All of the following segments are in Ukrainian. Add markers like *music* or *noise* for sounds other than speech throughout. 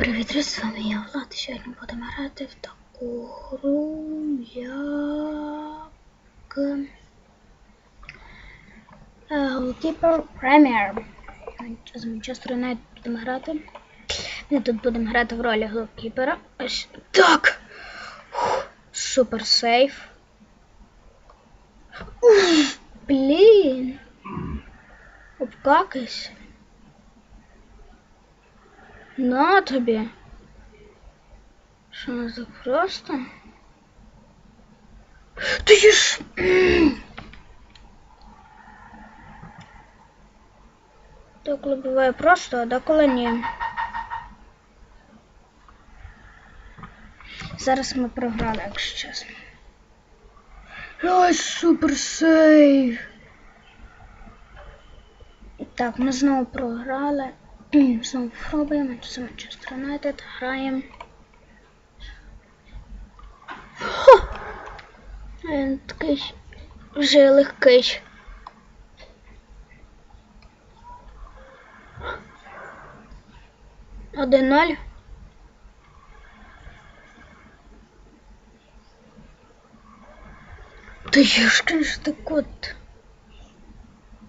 Привіт, друзі, з вами я Влад. Сьогодні будемо грати в таку гру, як е, Goalkeeper Premier. З Манчестер Юнайтед будемо грати. Ми тут будемо грати в ролі голкіпера. Ось так. Супер сейф. Блін. Обкакайся. На тобі. Що не так просто? Ти ж. Деколи буває просто, а деколи ні. Зараз ми програли, якщо чесно. Ой, супер сейв. Так, ми знову програли. Знову пробуємо. Це Манчестер Юнайтед. Граємо. Він такий вже легкий. Один ноль. Та ёшкин ж ты кот.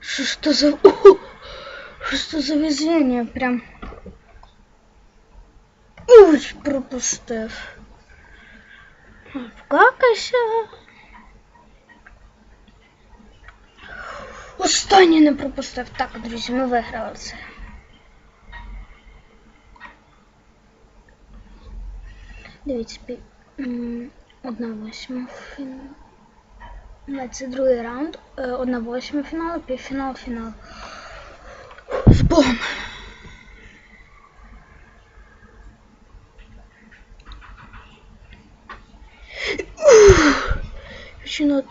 Что что за... О! Что за везение прям. Ой, пропустив. Вкакайся. Останнє не пропустив. Так, друзі, ми виграли це. Дивіться, м, одна восьма фінал. 22 раунд, е, одна восьма фіналу, півфінал, фінал. З Богом.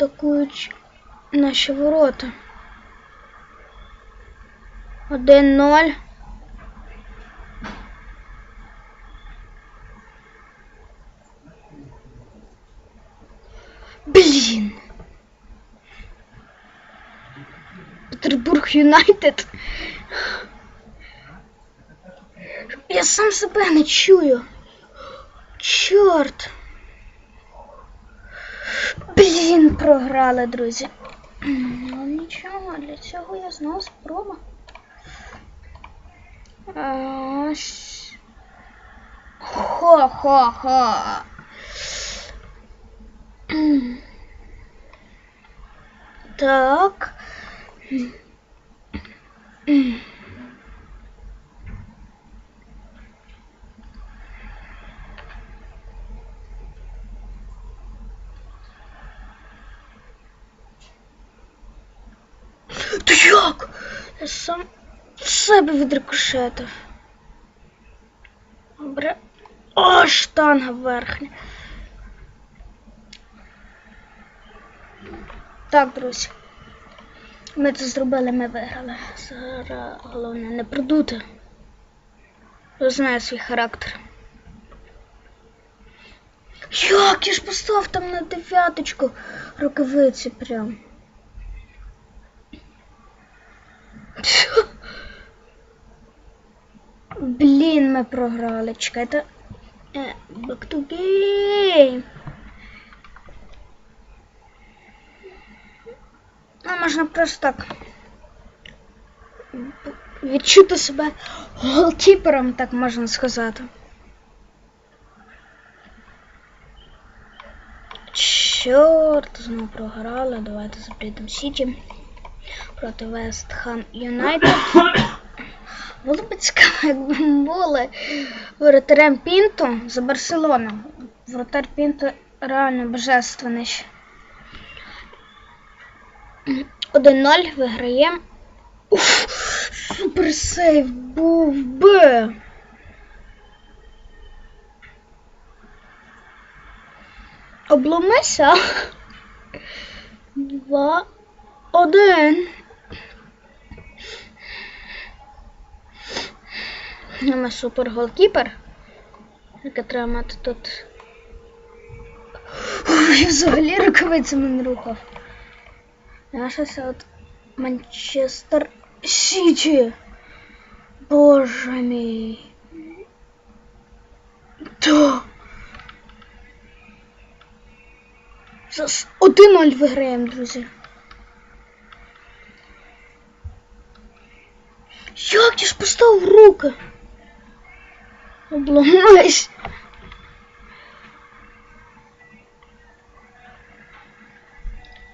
Атакують наші ворота. 1-0. Блін. Петербург Юнайтед. Я сам себе не чую. Чорт. Блін, програли, друзі. Ну нічого, для цього я знову спроба. Хо-хо-хо. Так. Та як? Я сам себе відрикошетив. Добре. О, штанга верхня. Так, друзі. Ми це зробили, ми виграли. Зараз головне не продути. Я знаю свій характер. Як я ж поставив там на дев'яточку рукавиці прям. Блін, ми програли. Чекайте. Back to game. Можна просто так. Відчути себе голкіпером, так можна сказати. Чорт, знову програли. Давайте запрітимо Сіті проти Вест Хам Юнайтед. Було б цікаво, якби ми були воротарем Пінто за Барселону. Воротар Пінто реально божественний. 1-0 виграємо. Уф, супер сейв був би. Обломися. Два. Один. Ми супер голкіпер. Яке треба мати тут. Ой, взагалі рукавицями не рухав. Наша от Манчестер Сіті. Боже мій. Та. Зараз 1-0 виграємо, друзі. Як я ж поставив руки? Обламайся.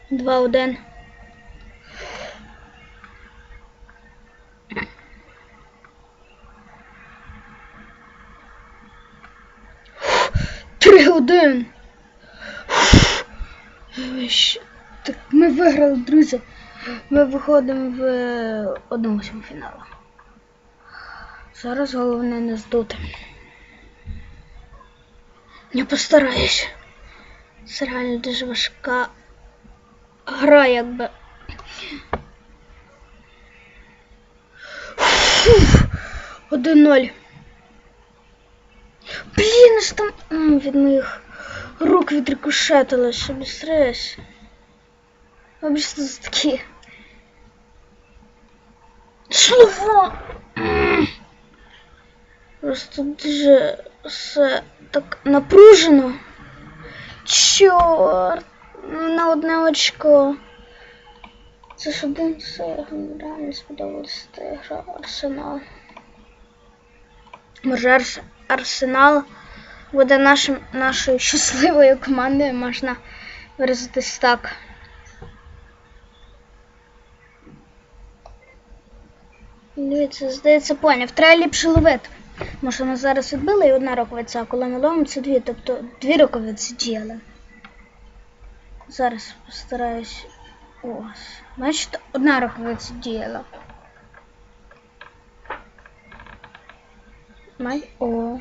Два один. Три один. Щ- Так ми виграли, друзі. Ми виходимо в е, одному фіналу. Зараз головне не здути. Я постараюсь. Це реально дуже важка гра, якби. Фух, 1-0. Блін, аж там від моїх рук відрикошетило, що стрес. За такі. Чого? Просто дуже все так напружено. Чорт, ну, на одне очко. Це ж один це реально сподобалося та гра Арсенал. Може Арс... Арсенал буде нашим, нашою щасливою командою, можна виразитись так. Дивіться, здається, поняв. Треба ліпше ловити. Може, ми зараз відбили і одна роковиця, а коли ми ловимо, це дві, тобто дві роковиці діяли. Зараз постараюсь. Ось. Бачите, одна роковиця діяла. Май. О.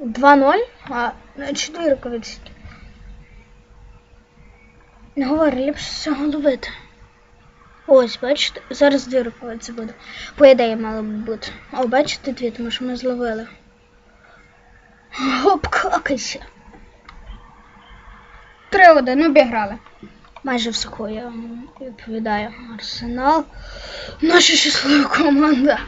2-0, а на 4 роковиці. Не говорю, ліпше всього ловити. Ось, бачите, зараз дві рукавиці буде. По ідеї мало б бути. О, бачите дві, тому що ми зловили. Обкакайся. Три один, обіграли. Майже в суху, я вам відповідаю. Арсенал. Наша щаслива команда.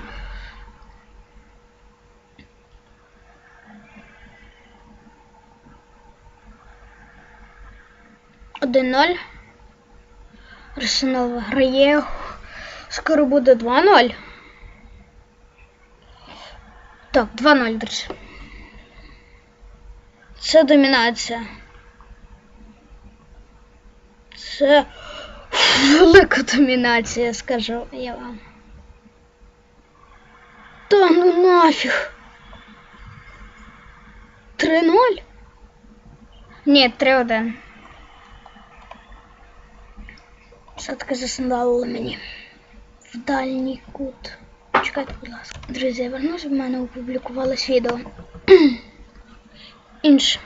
Один ноль. Арсенал виграє. Скоро буде 2-0. Так, 2-0, друзі. Це домінація. Це велика домінація, скажу я вам. Та ну нафіг. 3-0? Ні, 3-1. Все-таки засандалили мені в дальній кут. Чекайте, будь ласка. Друзі, я вернусь, в мене опублікувалось відео. *clears throat* Інше.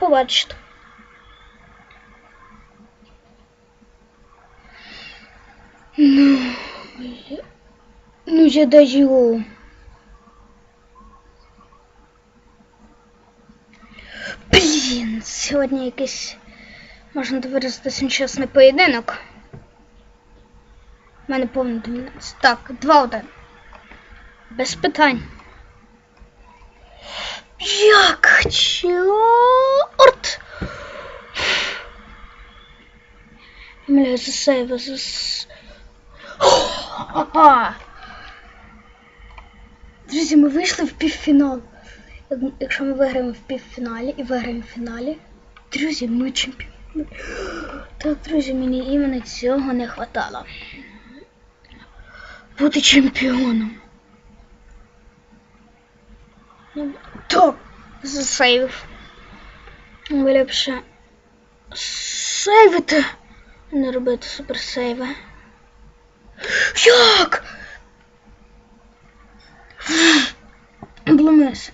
Побачите. Ну, ну я даю. Блін, сьогодні якийсь можна виразитися нечесний поєдинок. У мене повна домінація. Так, 2-1. Без питань. Як? Чорт! Бля, засейва, зас... *gasps* Друзі, ми вийшли в півфінал. Якщо ми виграємо в півфіналі і виграємо в фіналі, друзі, ми чемпіони. *gasps* Так, друзі, мені іменно цього не хватало. Бути чемпіоном. Ну, Так, засейвив. Ліпше сейвити, не робити суперсейви. Як? Блумес.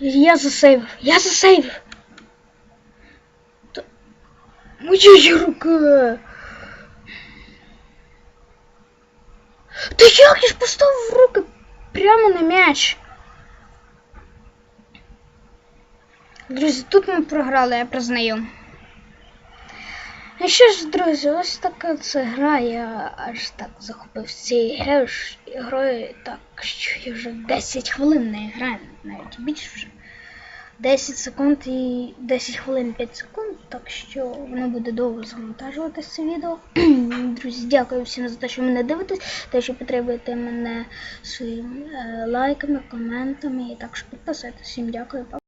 Я засейвив. Я засейвив. Моя рука. Та як я ж поставив руки прямо на м'яч? Друзі, тут ми програли, я признаю. Ну що ж, друзі, ось така це гра. Я аж так захопився цією грою, грою так, що я вже 10 хвилин не граю, навіть більше вже. 10 секунд і 10 хвилин 5 секунд, так що воно буде довго завантажуватися це відео. *clears throat* Друзі, дякую всім за те, що мене дивитесь, те, що підтримуєте мене своїми е, лайками, коментами і також підписуйтесь. Всім дякую. па-